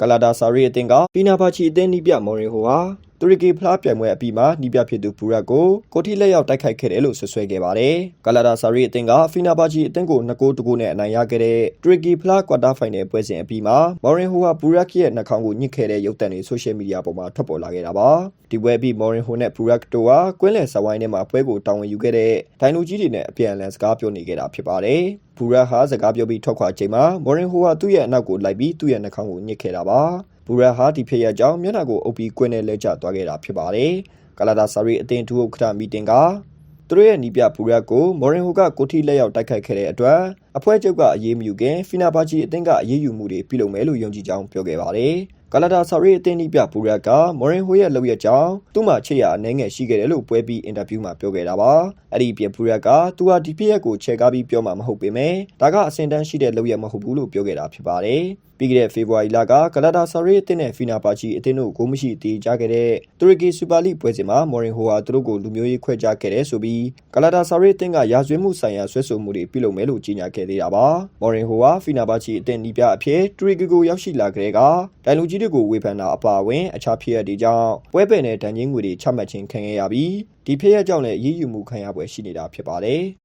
ကလာဒါဆာရီအသင်းကဖီနာဘာချီအသင်းနီးပြမော်ရင်ဟိုဟာ တူရကီဖလားပြိုင်ပွဲအပြီးမှာနီးပြဖြစ်သူဘူရက်ကိုကိုတီလက်ရောက်တိုက်ခိုက်ခဲ့တယ်လို့ဆွဆွဲခဲ့ပါတယ်။ကလာဒါဆာရီအသင်းကဖီနာဘာချီအသင်းကို2ဂိုးတကူနဲ့အနိုင်ရခဲ့တဲ့တူရကီဖလားကွာတာဖိုင်နယ်ပွဲစဉ်အပြီးမှာမော်ရင်ဟိုဟာဘူရက်ရဲ့နှာခေါင်းကိုညှစ်ခဲ့တဲ့ရုပ်သံတွေဆိုရှယ်မီဒီယာပေါ်မှာထွက်ပေါ်လာခဲ့တာပါ။ဒီပွဲအပြီးမော်ရင်ဟိုနဲ့ဘူရက်တို့ဟာကွင်းလယ်ဆဝိုင်းထဲမှာပွဲကိုတာဝန်ယူခဲ့တဲ့ဒိုင်လူကြီးတွေနဲ့အပြန်အလှန်စကားပြောနေခဲ့တာဖြစ်ပါတယ်။ဘူရက်ဟာစကားပြောပြီးထွက်ခွာချိန်မှာမော်ရင်ဟိုဟာသူ့ရဲ့အနောက်ကိုလိုက်ပြီးသူ့ရဲ့နှာခေါင်းကိုညှစ်ခဲ့တာပါ။ ဘူရက်ဟာဒီဖြစ်ရကြောင်းမျက်နှာကိုအုပ်ပြီးကွင်းနဲ့လဲကျသွားခဲ့တာဖြစ်ပါတယ်။ကလာဒါဆာရီအသင်းဒုဥက္ကဋ္ဌမီတင်ကသူတို့ရဲ့နီးပြဘူရက်ကိုမော်ရင်ဟိုကကိုတီလက်ရောက်တိုက်ခိုက်ခဲ့တဲ့အတွက်အဖွဲ့ချုပ်ကအရေးမယူခင်ဖီနာဘာချီအသင်းကအရေးယူမှုတွေပြုလုပ်မယ်လို့ယုံကြည်ကြောင်းပြောခဲ့ပါတယ်။ ကလာဒါဆာရီအသင်းနီးပြဘူရက်ကမော်ရင်ဟိုရဲ့လုပ်ရကြောင်းသူ့မှာချစ်ရအနေငယ်ရှိခဲ့တယ်လို့ပွဲပြီးအင်တာဗျူးမှာပြောခဲ့တာပါ။အဲ့ဒီပြင်ဘူရက်ကသူဟာဒီပြည့်ရက်ကိုချဲကားပြီးပြောမှာမဟုတ်ပေမဲ့ဒါကအစင်တန်းရှိတဲ့လုပ်ရမဟုတ်ဘူးလို့ပြောခဲ့တာဖြစ်ပါတယ်။ပြီးခဲ့တဲ့ဖေဖော်ဝါရီလကကလာဒါဆာရီအသင်းနဲ့ဖီနာပါချီအသင်းတို့ကိုမရှိတည်ကြခဲ့တဲ့တူရကီစူပါလိပွဲစဉ်မှာမော်ရင်ဟိုဟာသူတို့ကိုလူမျိုးရေးခွဲခြားခဲ့တယ်ဆိုပြီးကလာဒါဆာရီအသင်းကရာဇဝတ်မှုဆိုင်ရာဆွဲဆိုမှုတွေပြုလုပ်မယ်လို့ကြေညာခဲ့သေးတာပါ။မော်ရင်ဟိုဟာဖီနာပါချီအသင်းနီးပြအဖြစ်တူရကီကိုရောက်ရှိလာကြတဲ့ကဒိုင်လူကြီးတွေကိုဝေဖန်တာအပါအဝင်အခြားဖြစ်ရတဲ့ကြောင့်ပွဲပယ်နဲ့ဒဏ်ချင်းငွေတွေချမှတ်ခြင်းခံခဲ့ရပြီးဒီဖြစ်ရကြောင့်လည်းအရေးယူမှုခံရပွဲရှိနေတာဖြစ်ပါတယ်။